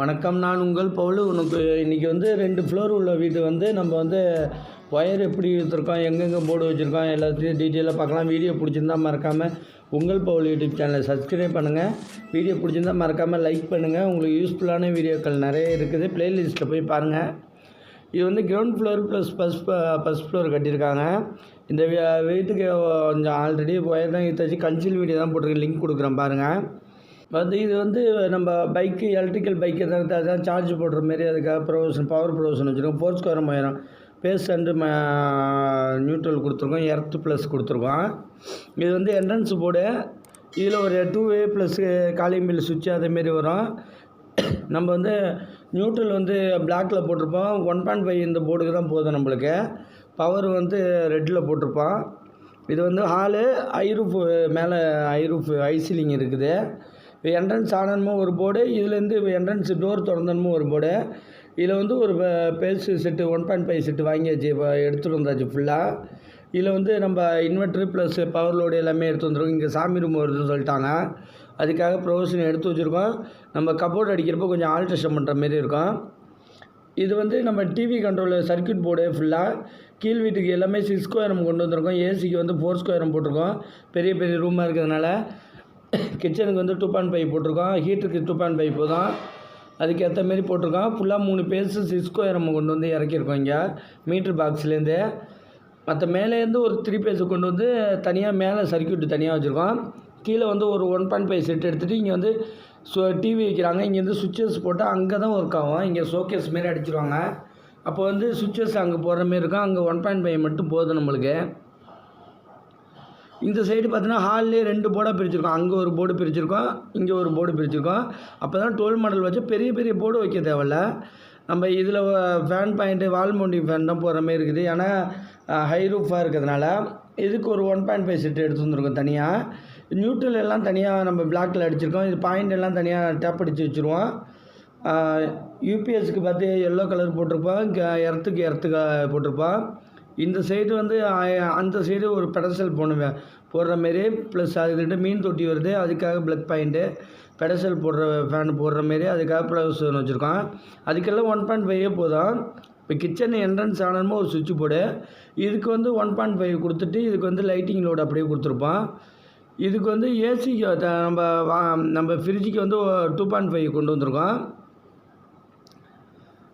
வணக்கம் நான் உங்கள் பவுலு. உனக்கு இன்றைக்கி வந்து ரெண்டு ஃப்ளோர் உள்ள வீடு வந்து நம்ம வந்து ஒயர் எப்படி எடுத்துருக்கோம் எங்கெங்கே போர்டு வச்சுருக்கோம் எல்லாத்தையும் டீட்டெயிலாக பார்க்கலாம். வீடியோ பிடிச்சிருந்தா மறக்காமல் உங்கள் பவுல் யூடியூப் சேனலை சப்ஸ்கிரைப் பண்ணுங்கள் வீடியோ பிடிச்சிருந்தா மறக்காமல் லைக் பண்ணுங்கள் உங்களுக்கு யூஸ்ஃபுல்லான வீடியோக்கள் நிறைய இருக்குது. ப்ளேலிஸ்ட்டில் போய் பாருங்கள் இது வந்து ground floor plus first first floor கட்டியிருக்காங்க. இந்த வீட்டுக்கு கொஞ்சம் ஆல்ரெடி ஒயர் தான் எடுத்து வச்சு கன்சில் வீடியோ தான் போட்டிருக்கேன். லிங்க் கொடுக்குறேன் பாருங்கள் வந்து இது வந்து நம்ம பைக்கு எலக்ட்ரிக்கல் பைக்கு தான் அதான் சார்ஜ் போடுற மாரி அதுக்காக ப்ரொவிஷன் பவர் ப்ரொவிஷன் வச்சுருக்கோம். ஃபோர் ஸ்கொயர் ஆயிரம் பேஸ் அண்டு நியூட்ரல் கொடுத்துருக்கோம். எர்த்து ப்ளஸ் கொடுத்துருக்கோம். இது வந்து என்ட்ரன்ஸ் போர்டு இதில் ஒரு two way plus calling bell சுவிட்ச் அதேமாரி வரும். நம்ம வந்து நியூட்ரல் வந்து பிளாக்கில் போட்டிருப்போம். ஒன் பாயிண்ட் ஃபைவ் இந்த போர்டுக்கு தான் போதும் நம்மளுக்கு. பவர் வந்து ரெட்டில் போட்டிருப்போம். இது வந்து ஹாலு ஐரூஃப் மேலே ஐரூஃப் ஐசிலிங் இருக்குது. என்ட்ரன்ஸ் ஆனமும் ஒரு போர்டு இதுலேருந்து என்ட்ரன்ஸ் டோர் திறந்தனமும் ஒரு போர்டு இதில் வந்து ஒரு bells set one point five set வாங்கியாச்சு இப்போ எடுத்துகிட்டு வந்தாச்சு ஃபுல்லாக இதில் வந்து நம்ம இன்வெர்ட்ரு ப்ளஸ் பவர் லோடு எல்லாமே எடுத்து வந்துருக்கோம். இங்கே சாமி ரூம் வருதுன்னு சொல்லிட்டாங்க. அதுக்காக ப்ரொவிஷன் எடுத்து வச்சுருக்கோம். நம்ம கபோர்டு அடிக்கிறப்போ கொஞ்சம் ஆல்ட்ரேஷன் பண்ணுற மாரி இருக்கும். இது வந்து நம்ம டிவி கண்ட்ரோல் சர்க்யூட் போர்டு ஃபுல்லாக கீழ் வீட்டுக்கு எல்லாமே சிக்ஸ் ஸ்கொயரம் கொண்டு வந்திருக்கோம். ஏசிக்கு வந்து ஃபோர் ஸ்கொயரம் போட்டிருக்கோம். பெரிய பெரிய ரூமாக இருக்கிறதுனால. கிச்சனுக்கு வந்து டூ பாயிண்ட் ஃபைவ் போட்டிருக்கோம். ஹீட்டருக்கு டூ பாயிண்ட் ஃபைவ் போதும். அதுக்கேற்ற மாரி போட்டிருக்கோம். ஃபுல்லாக மூணு பேஸு சிஸ்கோ நம்ம கொண்டு வந்து இறக்கியிருக்கோம் இங்கே. மீட்ரு பாக்ஸ்லேருந்து மற்ற மேலேருந்து ஒரு த்ரீ பேஸு கொண்டு வந்து தனியாக மேலே சர்க்கியூட் தனியாக வச்சுருக்கோம். கீழே வந்து ஒரு ஒன் பாயிண்ட் ஃபைவ் செட் எடுத்துகிட்டு இங்கே வந்து ஸோ டிவி வைக்கிறாங்க. இங்கேருந்து சுவிச்சஸ் போட்டால் அங்கே தான் ஒர்க் ஆகும். இங்கே ஷோகேஸ் மாரி அடிச்சிருவாங்க. அப்போ வந்து சுவிச்சஸ் அங்கே போடுற மாரி இருக்கும். அங்கே ஒன் பாயிண்ட் ஃபைவ் மட்டும் போதும் நம்மளுக்கு. இந்த சைடு பார்த்தீங்கன்னா ஹால்லே ரெண்டு போர்டாக பிரிச்சிருக்கோம். அங்கே ஒரு போர்டு பிரிச்சிருக்கோம் இங்கே ஒரு போர்டு பிரிச்சிருக்கோம். அப்போ தான் டுவெல் மாடல் வச்சு பெரிய பெரிய போர்டு வைக்க தேவையில்ல. நம்ம இதில் fan point wall mounting fan தான் போகிற மாதிரி இருக்குது. ஏன்னா ஹை ரூஃபாக இருக்கிறதுனால இதுக்கு ஒரு ஒன் பாயிண்ட் ஃபைவ் செட் எடுத்து வந்துருக்கோம் தனியாக நியூட்ரல் எல்லாம் தனியாக நம்ம பிளாக்கில் அடிச்சிருக்கோம். இது பாயிண்ட் எல்லாம் தனியாக டேப் அடித்து வச்சுருவோம். யூபிஎஸ்க்கு பார்த்து எல்லோ கலர் போட்டிருப்போம். எர்த்துக்கு எர்த்துக்கு போட்டிருப்போம். இந்த சைடு வந்து அந்த சைடு ஒரு பெடசல் போடுவேன். போடுற மாரி ப்ளஸ் அதுக்கிட்ட மீன் தொட்டி வருது அதுக்காக ப்ளக் பாயிண்ட்டு பெடசல் போடுற ஃபேன் போடுற மாரி அதுக்காக ப்ளஸ் ஒன்று வச்சுருக்கோம் அதுக்கெல்லாம் ஒன் பாயிண்ட் ஃபைவே போதும். இப்போ கிச்சன் என்ட்ரன்ஸ் ஆனமோ ஒரு சுவிட்ச் போர்டு இதுக்கு வந்து ஒன் பாயிண்ட் ஃபைவ் கொடுத்துட்டு இதுக்கு வந்து லைட்டிங் லோடு அப்படியே கொடுத்துருப்போம் இதுக்கு வந்து ஏசிக்கு நம்ம வா நம்ம ஃப்ரிட்ஜுக்கு வந்து டூ பாயிண்ட் ஃபைவ் கொண்டு வந்திருக்கோம்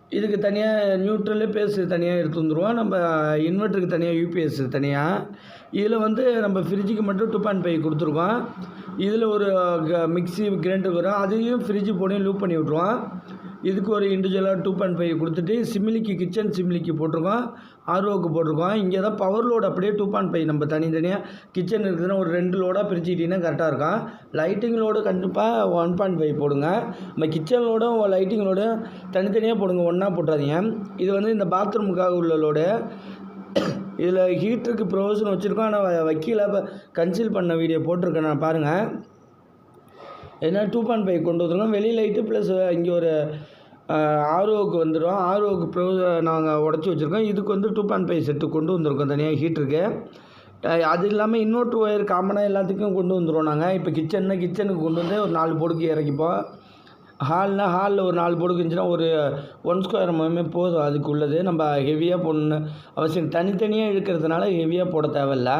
இதுக்கு தனியாக நியூட்ரலு பேஸு தனியாக எடுத்து வந்துடுவோம் நம்ம இன்வெர்ட்டருக்கு தனியாக யூபிஎஸ் தனியாக இதில் வந்து நம்ம ஃப்ரிட்ஜுக்கு மட்டும் டூ பாயிண்ட் ஃபைவ் கொடுத்துருக்கோம். இதில் ஒரு க- மிக்ஸி கிரைண்டர் வரும். அதையும் ஃப்ரிட்ஜு போடையும் லூப் பண்ணி விட்ருவோம் இதுக்கு ஒரு இண்டிவிஜுவலாக டூ பாயிண்ட் ஃபைவ் கொடுத்துட்டு சிம்லிக்கு கிச்சன் சிம்லிக்கு போட்டிருக்கோம். ஆர்ஓக்கு போட்டிருக்கோம். இங்கே தான் பவர் லோடு அப்படியே டூ பாயிண்ட் ஃபைவ் நம்ம தனித்தனியாக கிச்சன் இருக்குதுன்னா ஒரு ரெண்டு லோடாக பிரிச்சுக்கிட்டிங்கன்னா கரெக்டாக இருக்கும். லைட்டிங் லோடு கண்டிப்பாக ஒன் பாயிண்ட் ஃபைவ் போடுங்க. நம்ம கிச்சன் லோடும் லைட்டிங் லோடும் தனித்தனியாக போடுங்க. ஒன்றா போட்டுறாதீங்க. இது வந்து இந்த பாத்ரூமுக்காக உள்ள லோடு இதில் ஹீட்டருக்கு ப்ரொவிஷன் வச்சுருக்கோம். ஆனால் வைக்கல இப்போ கன்சீல் பண்ண வீடியோ போட்டிருக்கேன். நான் பாருங்கள் ஏன்னா டூ பாயிண்ட் ஃபைவ் கொண்டு வந்துடலாம் வெளி லைட்டு ப்ளஸ் இங்கே ஒரு ஆர்ஓக்கு வந்துடும் ஆர்ஓக்கு ப்ரோ நாங்கள் உடச்சி வச்சுருக்கோம். இதுக்கு வந்து டூ பாயிண்ட் ஃபைவ் செட்டு கொண்டு வந்திருக்கோம். தனியாக ஹீட்டருக்கு அது இல்லாமல் இன்னொரு ஒயர் காமனாக எல்லாத்துக்கும் கொண்டு வந்துடுவோம் நாங்கள் இப்போ கிச்சன்னா கிச்சனுக்கு கொண்டு வந்து ஒரு நாலு பொடுக்கு இறக்கிப்போம். ஹால்னால் ஹாலில் ஒரு நாலு பொடுக்கு இருந்துச்சுன்னா ஒரு ஒன் ஸ்கொயர் மூலமே போதும். அதுக்கு உள்ளது நம்ம ஹெவியாக போடணும் அவசியம். தனித்தனியாக இழுக்கிறதுனால ஹெவியாக போட தேவையில்ல.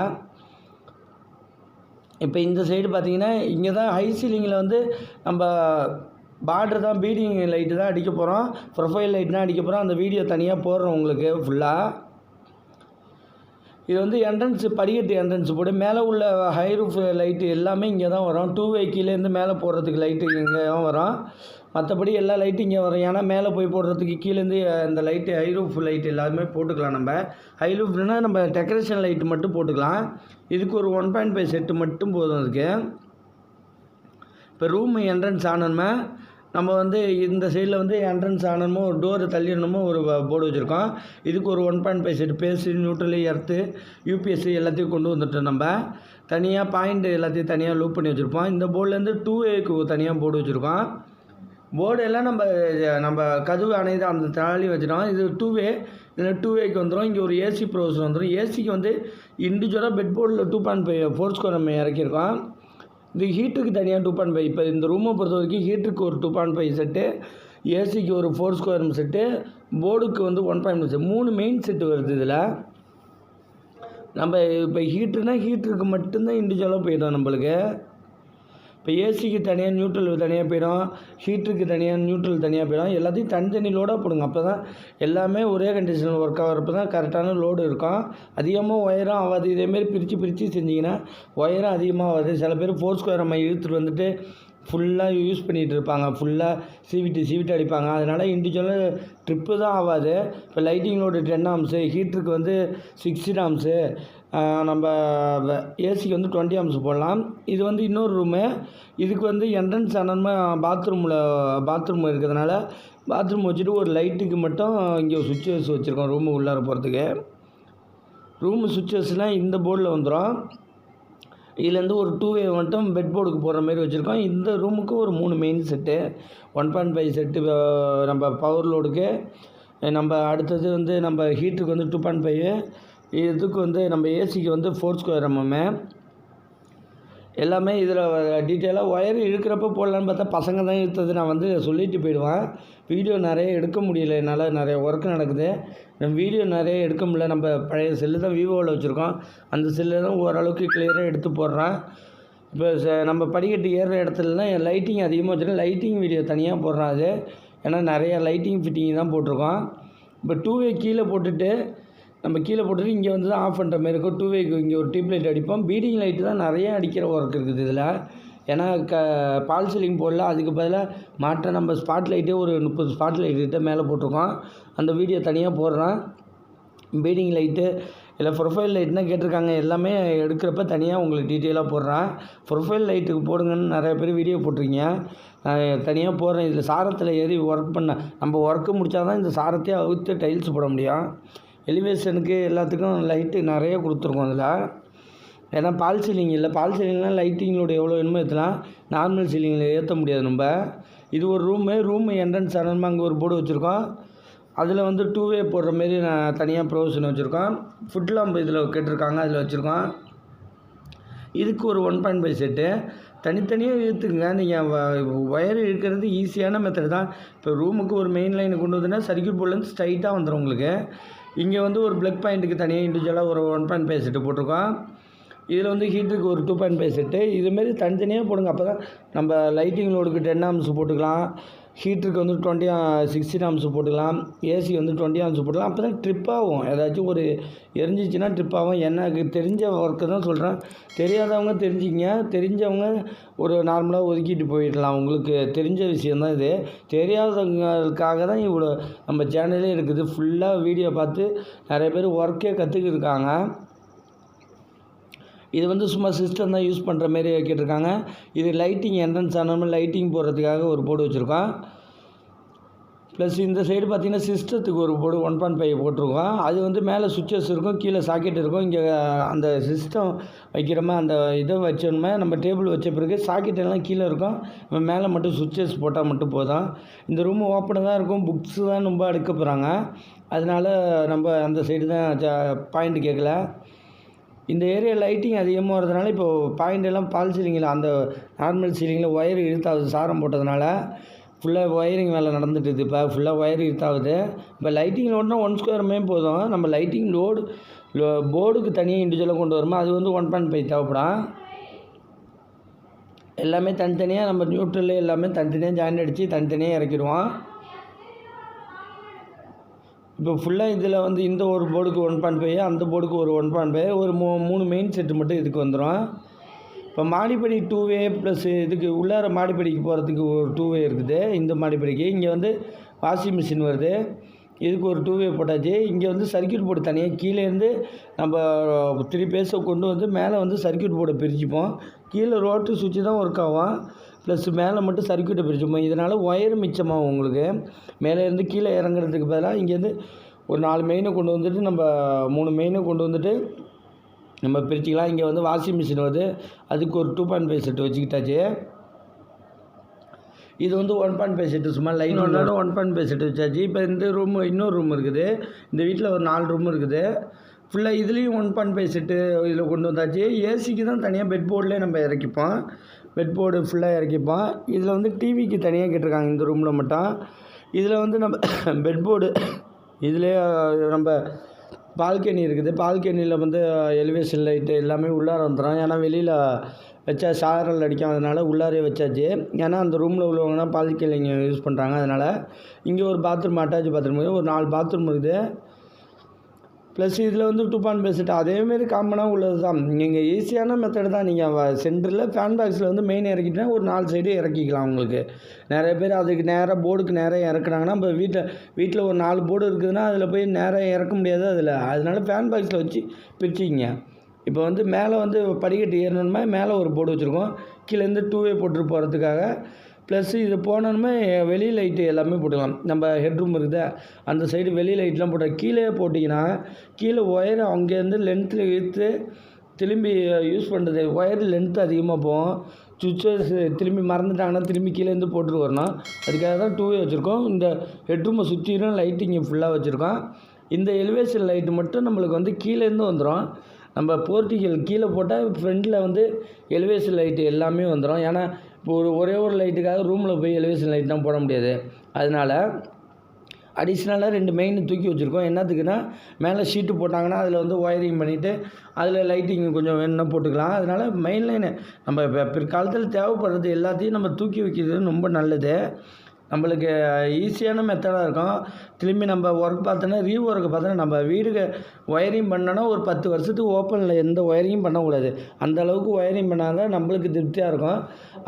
இப்போ இந்த சைடு பார்த்தீங்கன்னா இங்கே தான் ஹை சீலிங்கில் வந்து நம்ம பார்டர் தான் பீடிங் லைட்டு தான் அடிக்க போகிறோம் ப்ரொஃபைல் லைட் தான் அடிக்க போகிறோம் அந்த வீடியோ தனியாக போடுறோம் உங்களுக்கு ஃபுல்லாக இது வந்து என்ட்ரன்ஸ் படிக்கட்டு என்ட்ரன்ஸ் போட்டு மேலே உள்ள ஹை ரூஃப் லைட்டு எல்லாமே இங்கே தான் வரும். டூ வே கீழேருந்து மேலே போடுறதுக்கு லைட்டு இங்கே தான் வரும். மற்றபடி எல்லா லைட்டும் இங்கே வரும். ஏன்னா மேலே போய் போடுறதுக்கு கீழேருந்து இந்த லைட்டு ஹை ரூஃப் லைட் எல்லாமே போட்டுக்கலாம் நம்ம. ஹை ரூஃப்னா நம்ம டெக்கரேஷன் லைட்டு மட்டும் போட்டுக்கலாம். இதுக்கு ஒரு ஒன் பாயிண்ட் ஃபைவ் செட்டு மட்டும் போதும் அதுக்கு. இப்போ ரூம் என்ட்ரன்ஸ் ஆனோன்னா நம்ம வந்து இந்த சைடில் வந்து என்ட்ரன்ஸ் ஆனமோ ஒரு டோர் தள்ளிடணுமோ ஒரு போர்டு வச்சுருக்கோம். இதுக்கு ஒரு one point five set phase neutrally earth UPSC எல்லாத்தையும் கொண்டு வந்துட்டோம் நம்ம. தனியாக பாயிண்ட் எல்லாத்தையும் தனியாக லூப் பண்ணி வச்சுருப்போம். இந்த போர்டுலேருந்து டூ ஏக்கு தனியாக போர்டு வச்சுருக்கோம். போர்டு எல்லாம் நம்ம நம்ம கதவு அணைது அந்த தாலி வச்சிடும் இது டூ வே இதில் டூ வேக்கு வந்துடும் இங்கே ஒரு ஏசி ப்ரோஸ் வந்துடும் ஏசிக்கு வந்து இண்டிவிஜுவலாக பெட் போர்டில் two point five four square நம்ம இறக்கியிருக்கோம். இந்த ஹீட்டுக்கு தனியாக டூ பாயிண்ட் ஃபைவ் இப்போ இந்த ரூமை பொறுத்த வரைக்கும் ஹீட்டுக்கு ஒரு டூ பாயிண்ட் ஃபைவ் செட்டு ஏசிக்கு ஒரு ஃபோர் ஸ்கொயர் செட்டு போர்டுக்கு வந்து ஒன் பாயிண்ட் செட் மூணு மெயின் செட்டு வருது இதில். நம்ம இப்போ ஹீட்ருனால் ஹீட்டருக்கு மட்டும்தான் இண்டிவிஜுவலாக போயிடும் நம்மளுக்கு. இப்போ ஏசிக்கு தனியாக நியூட்ரல் தனியாக போயிடும் ஹீட்டருக்கு தனியாக நியூட்ரல் தனியாக போயிடும் எல்லாத்தையும் தனித்தனி லோடாக போடுங்க. அப்போ தான் எல்லாமே ஒரே கண்டிஷனில் ஒர்க் ஆகிறப்ப தான் கரெக்டான லோடு இருக்கும். அதிகமாக ஒயரும் ஆகாது. இதேமாரி பிரித்து பிரித்து செஞ்சிங்கன்னா ஒயரும் அதிகமாக ஆகாது. சில பேர் ஃபோர் ஸ்கொயர் நம்ம இழுத்துட்டு வந்துட்டு ஃபுல்லாக யூஸ் பண்ணிகிட்டு இருப்பாங்க ஃபுல்லாக சிவிட்டு சிவிட்டு அடிப்பாங்க. அதனால் இண்டிவிஜுவலாக ட்ரிப்பு தான் ஆகாது. இப்போ லைட்டிங் லோடு டென் ஆம்ஸு ஹீட்டருக்கு வந்து சிக்ஸ்டீன் ஆம்ஸு நம்ம ஏசிக்கு வந்து டுவெண்ட்டி ஆம்ஸ் போடலாம். இது வந்து இன்னொரு ரூமு இதுக்கு வந்து என்ட்ரன்ஸ் ஆனமாக பாத்ரூமில் பாத்ரூம் இருக்கிறதுனால பாத்ரூம் வச்சுட்டு ஒரு லைட்டுக்கு மட்டும் இங்கே சுவிட்சஸ் வச்சுருக்கோம் ரூமு உள்ளார போகிறதுக்கு ரூமு சுவிட்சஸ்லாம் இந்த போர்டில் வந்துடும் இதுலேருந்து ஒரு டூ வே மட்டும் பெட் போர்டுக்கு போடுற மாதிரி வச்சுருக்கோம். இந்த ரூமுக்கு ஒரு மூணு main set one point five set நம்ம பவர் லோடுக்கு நம்ம அடுத்தது வந்து நம்ம ஹீட்டருக்கு வந்து டூ பாயிண்ட் ஃபைவ் இதுக்கு வந்து நம்ம ஏசிக்கு வந்து ஃபோர் ஸ்கொயர் எம்எம்மு எல்லாமே இதில் டீட்டெயிலாக ஒயர் இழுக்கிறப்ப போடலான்னு பார்த்தா பசங்க தான் இழுத்தது. நான் வந்து சொல்லிட்டு போயிடுவேன். வீடியோ நிறைய எடுக்க முடியல. என்னால் நிறைய ஒர்க் நடக்குது. நம்ம வீடியோ நிறைய எடுக்க முடியல. நம்ம பழைய செல்லு தான் விவோவில் வச்சுருக்கோம். அந்த செல்லு தான் ஓரளவுக்கு கிளியராக எடுத்து போடுறேன். இப்போ நம்ம படிக்கட்டு ஏறுற இடத்துலலாம் லைட்டிங் அதிகமாக வச்சுருக்கேன் லைட்டிங் வீடியோ தனியாக போடுறேன் அது. ஏன்னா நிறைய லைட்டிங் ஃபிட்டிங் தான் போட்டிருக்கோம். இப்போ டூ வே கீழே போட்டுட்டு நம்ம கீழே போட்டுட்டு இங்கே வந்து தான் ஆஃப் பண்ணுற மாதிரி இருக்கும். டூ வேக்கு இங்கே ஒரு டியூப் லைட் அடிப்போம். பீடிங் லைட்டு தான் நிறைய அடிக்கிற ஒர்க் இருக்குது இதில். ஏன்னா க பால் சீலிங் போடல. அதுக்கு பதிலாக மாற்ற நம்ம ஸ்பாட் லைட்டே ஒரு முப்பது ஸ்பாட் லைட் கிட்ட மேலே போட்டிருக்கோம். அந்த வீடியோ தனியாக போடுறேன். பீடிங் லைட்டு இல்லை ப்ரொஃபைல் லைட்னா கேட்டிருக்காங்க. எல்லாமே எடுக்கிறப்ப தனியாக உங்களுக்கு டீட்டெயிலாக போடுறேன். ப்ரொஃபைல் லைட்டுக்கு போடுங்கன்னு நிறைய பேர் வீடியோ போட்டிருக்கீங்க. நான் தனியாக போடுறேன். இதில் சாரத்தில் ஏறி ஒர்க் பண்ண நம்ம ஒர்க்கு முடித்தா தான் இந்த சாரத்தையே அவுத்து டைல்ஸ் போட முடியும். எலிவேஷனுக்கு எல்லாத்துக்கும் லைட்டு நிறைய கொடுத்துருக்கோம் அதில். ஏன்னா பால் சீலிங் இல்லை பால் சீலிங்லாம் லைட்டிங்களோட எவ்வளோ வேணுமோ ஏற்றலாம். நார்மல் சீலிங்கில் ஏற்ற முடியாது நம்ம. இது ஒரு ரூமு ரூமு என்ட்ரன்ஸ் அனல் அங்கே ஒரு போர்டு வச்சுருக்கோம். அதில் வந்து டூ வே போடுற மாரி நான் தனியாக ப்ரொவிஷன் வச்சுருக்கோம். ஃபுட் லாம்பு இதில் கேட்டிருக்காங்க அதில் வச்சுருக்கோம். இதுக்கு ஒரு ஒன் பாயிண்ட் ஃபைவ் செட்டு. தனித்தனியாக இழுத்துக்குங்க நீங்கள் ஒயர் இழுக்கிறது ஈஸியான மெத்தட் தான். இப்போ ரூமுக்கு ஒரு மெயின் லைனை கொண்டு வந்துன்னா சர்க்கியூட் போர்ட்லேருந்து ஸ்ட்ரைட்டாக வந்துடும் உங்களுக்கு. இங்கே வந்து ஒரு பிளக் பாயிண்ட்டுக்கு தனியாக இண்டிவிஜுவலாக ஒரு ஒன் பாயிண்ட் ஃபைவ் செட்டு போட்டிருக்கோம். இதில் வந்து ஹீட்டருக்கு ஒரு டூ பாயிண்ட் ஃபைவ் செட்டு இதுமாரி தனித்தனியாக போடுங்க. அப்போ தான் நம்ம லைட்டிங் லோடுக்கு டென் ஆம்ஸ் போட்டுக்கலாம். ஹீட்டருக்கு வந்து டுவெண்ட்டி சிக்ஸ்டீன் ஆம்ஸ் போட்டுக்கலாம் ஏசி வந்து டுவெண்ட்டி ஆம்ஸ் போட்டுக்கலாம். அப்போ தான் ட்ரிப் ஆகும் ஏதாச்சும் ஒரு எரிஞ்சிச்சுன்னா ட்ரிப் ஆகும் எனக்கு தெரிஞ்ச ஒர்க்கு தான் சொல்கிறேன் தெரியாதவங்க தெரிஞ்சுக்கிங்க. தெரிஞ்சவங்க ஒரு நார்மலாக ஒதுக்கிட்டு போயிடலாம். உங்களுக்கு தெரிஞ்ச விஷயந்தான் இது. தெரியாதவங்களுக்காக தான் இவ்வளோ நம்ம சேனலே இருக்குது. ஃபுல்லாக வீடியோ பார்த்து நிறைய பேர் ஒர்க்கே கற்றுக்கிருக்காங்க இது வந்து சும்மா சிஸ்டம் தான் யூஸ் பண்ணுற மாரி கேட்டிருக்காங்க இது லைட்டிங் என்ட்ரன்ஸ் ஆனாமல் லைட்டிங் போடுறதுக்காக ஒரு போர்டு வச்சுருக்கோம். ப்ளஸ் இந்த சைடு பார்த்திங்கன்னா சிஸ்டத்துக்கு ஒரு போர்டு ஒன் பாயிண்ட் ஃபைவ் போட்டிருக்கோம். அது வந்து மேலே சுவிச்சஸ் இருக்கும் கீழே சாக்கெட் இருக்கும். இங்கே அந்த சிஸ்டம் வைக்கிறோமா அந்த இதை வச்சோம்னா நம்ம டேபிள் வச்ச பிறகு சாக்கெட் எல்லாம் கீழே இருக்கும். நம்ம மேலே மட்டும் சுவிச்சஸ் போட்டால் மட்டும் போதும். இந்த ரூம் ஓப்பனாக தான் இருக்கும் புக்ஸு தான் ரொம்ப அடுக்க போகிறாங்க அதனால் நம்ம அந்த சைடு தான் பாயிண்ட் கேட்கல. இந்த ஏரியா லைட்டிங் அதிகமாக வரதுனால இப்போது பாயிண்ட் எல்லாம் பால் சீலிங்கில் அந்த நார்மல் சீலிங்கில் ஒயர் இழுத்தாவது சாரம் போட்டதுனால ஃபுல்லாக ஒயரிங் வேலை நடந்துட்டுது இப்போ ஃபுல்லாக ஒயர் இழுத்தாவது. இப்போ லைட்டிங் லோடுனா ஒன் ஸ்கொயருமே போதும். நம்ம லைட்டிங் லோடு போர்டுக்கு தனியாக இண்டிவிஜுவலாக கொண்டு வருமா? அது வந்து ஒன் பாயிண்ட் ஃபைவ் தேவைப்படும். எல்லாமே தனித்தனியாக நம்ம நியூட்ரல் எல்லாமே தனித்தனியாக ஜாயின் அடித்து தனித்தனியாக இறக்கிடுவோம். இப்போ ஃபுல்லாக இதில் வந்து இந்த ஒரு போர்டுக்கு ஒன் பாயிண்ட் ஃபைவ் அந்த போர்டுக்கு ஒரு ஒன் பாயிண்ட் ஃபைவ் ஒரு மூ மூணு மெயின் செட்டு மட்டும் இதுக்கு வந்துடும் இப்போ மாடிப்படி டூ வே ப்ளஸ் இதுக்கு உள்ளார மாடிப்படிக்கு போகிறதுக்கு ஒரு டூ வே இருக்குது இந்த மாடிப்படிக்கு. இங்கே வந்து வாஷிங் மிஷின் வருது. இதுக்கு ஒரு டூ வே போட்டாச்சு. இங்கே வந்து சர்க்கியூட் போர்டு தனியாக கீழேருந்து நம்ம த்ரீ பேஸை கொண்டு வந்து மேலே வந்து சர்க்கியூட் போர்டை பிரிச்சுப்போம். கீழே ரோட்டு சுவிட்சு தான் ஒர்க் ஆகும். ப்ளஸ் மேலே மட்டும் சர்க்கியூட்டை பிரிச்சுப்போம் இதனால் ஒயர் மிச்சமாகும் உங்களுக்கு. மேலேருந்து கீழே இறங்குறதுக்கு பதிலாக இங்கேருந்து ஒரு நாலு மெயினை கொண்டு வந்துட்டு நம்ம மூணு மெயினை கொண்டு வந்துட்டு நம்ம பிரிச்சுக்கலாம். இங்கே வந்து வாஷிங் மிஷின் வருது. அதுக்கு ஒரு டூ பாயிண்ட் ஃபைவ் செட்டு வச்சுக்கிட்டாச்சு. இது வந்து ஒன் பாயிண்ட் ஃபைவ் செட்டு சும்மா லைன் ஒன்றோட ஒன் பாயிண்ட் ஃபைவ் செட்டு வச்சாச்சு. இப்போ இந்த ரூம் இன்னொரு ரூம் இருக்குது. இந்த வீட்டில் ஒரு நாலு ரூம் இருக்குது. ஃபுல்லாக இதுலேயும் ஒன் பாயிண்ட் ஃபைவ் செட்டு இதில் கொண்டு வந்தாச்சு. ஏசிக்கு தான் தனியாக பெட் போர்ட்லேயே நம்ம இறக்கிப்போம். பெட் போர்டு ஃபுல்லாக இறக்கிப்போம். இதில் வந்து டிவிக்கு தனியாக கேட்டிருக்காங்க இந்த ரூமில் மட்டும். இதில் வந்து நம்ம பெட் போர்டு இதுலேயே நம்ம பால்கனி இருக்குது. பால்கனியில் வந்து எலிவேஷன் லைட்டு எல்லாமே உள்ளார வந்துடும் ஏன்னா வெளியில் வச்சா சாரல் அடிக்கும் அதனால் உள்ளாரே வச்சாச்சு. ஏன்னா அந்த ரூமில் உள்ளவங்கன்னா பால்கனி இங்கே யூஸ் பண்ணுறாங்க அதனால் இங்கே ஒரு பாத்ரூம் அட்டாச் பாத்ரூம் இருக்குது ஒரு நாலு பாத்ரூம் இருக்குது. ப்ளஸ் இதில் வந்து டூ பேசிட்டு அதேமாரி காமனாக உள்ளது தான் நீங்கள் ஈஸியான மெத்தடு தான் நீங்கள் சென்டரில் ஃபேன் பாக்ஸில் வந்து மெயின் இறக்கிட்டா ஒரு நாலு சைடு இறக்கிக்கலாம் உங்களுக்கு. நிறைய பேர் அதுக்கு நேராக போர்டுக்கு நேராக இறக்குறாங்கன்னா இப்போ வீட்டில் வீட்டில் ஒரு நாலு போர்டு இருக்குதுன்னா அதில் போய் நேராக இறக்க முடியாது அதில். அதனால ஃபேன் பாக்ஸில் வச்சு பிரிச்சிக்கிங்க. இப்போ வந்து மேலே வந்து படிக்கட்டு ஏறணுமா மேலே ஒரு போர்டு வச்சுருக்கோம். கீழேருந்து டூவே போட்டுட்டு போட்டு போகிறதுக்காக ப்ளஸ்ஸு இது போனோன்னுமே வெளி லைட்டு எல்லாமே போட்டுக்கலாம். நம்ம ஹெட்ரூம் இருக்குது? அந்த சைடு வெளி லைட்லாம் போட்டு கீழே போட்டிங்கன்னா கீழே ஒயர் அங்கேருந்து லென்த்தில் இழுத்து திரும்பி யூஸ் பண்ணுறது ஒயர் லென்த்து அதிகமாக போகும். சுவிட்சஸ் திரும்பி மறந்துட்டாங்கன்னா திரும்பி கீழேருந்து போட்டுட்டு வரணும். அதுக்காக தான் டூவே வச்சுருக்கோம். இந்த ஹெட்ரூமை சுற்றிலும் லைட்டிங் ஃபுல்லாக வச்சுருக்கோம். இந்த எலிவேஷன் லைட்டு மட்டும் நம்மளுக்கு வந்து கீழேருந்து வந்துடும் நம்ம போர்ட்டிகல் கீழே போட்டால் ஃப்ரெண்டில் வந்து எலிவேஷன் லைட்டு எல்லாமே வந்துடும் ஏன்னா ஒரு ஒரே ஒரு லைட்டுக்காக ரூமில் போய் எலிவேஷன் லைட்லாம் போட முடியாது. அதனால் அடிஷ்னலாக ரெண்டு மெயின் தூக்கி வச்சுருக்கோம். என்னத்துக்குன்னா மேலே ஷீட்டு போட்டாங்கன்னா அதில் வந்து ஒயரிங் பண்ணிவிட்டு அதில் லைட்டிங் கொஞ்சம் வேணும்னா போட்டுக்கலாம். அதனால் மெயின் லைனு நம்ம இப்போ பிற்காலத்தில் தேவைப்படுறது எல்லாத்தையும் நம்ம தூக்கி வைக்கிறது ரொம்ப நல்லது. நம்மளுக்கு ஈஸியான மெத்தடாக இருக்கும். திரும்பி நம்ம ஒர்க் பார்த்தோன்னா ரீ ஒர்க்கு பார்த்தோன்னா நம்ம வீடுக்கு ஒயரிங் பண்ணோன்னா ஒரு பத்து வருஷத்துக்கு ஓப்பனில் எந்த ஒயரிங்கும் பண்ணக்கூடாது. அந்த அளவுக்கு ஒயரிங் பண்ணால் தான் நம்மளுக்கு திருப்தியாக இருக்கும்.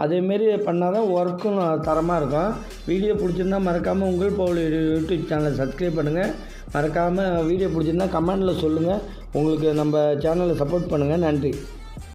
அதேமாரி பண்ணால் தான் ஒர்க்கும் தரமாக இருக்கும். வீடியோ பிடிச்சிருந்தா மறக்காமல் உங்கள் பவுல் யூடியூப் சேனலை சப்ஸ்கிரைப் பண்ணுங்கள் மறக்காமல் வீடியோ பிடிச்சிருந்தா கமெண்டில் சொல்லுங்கள் உங்களுக்கு நம்ம சேனலை சப்போர்ட் பண்ணுங்கள் நன்றி.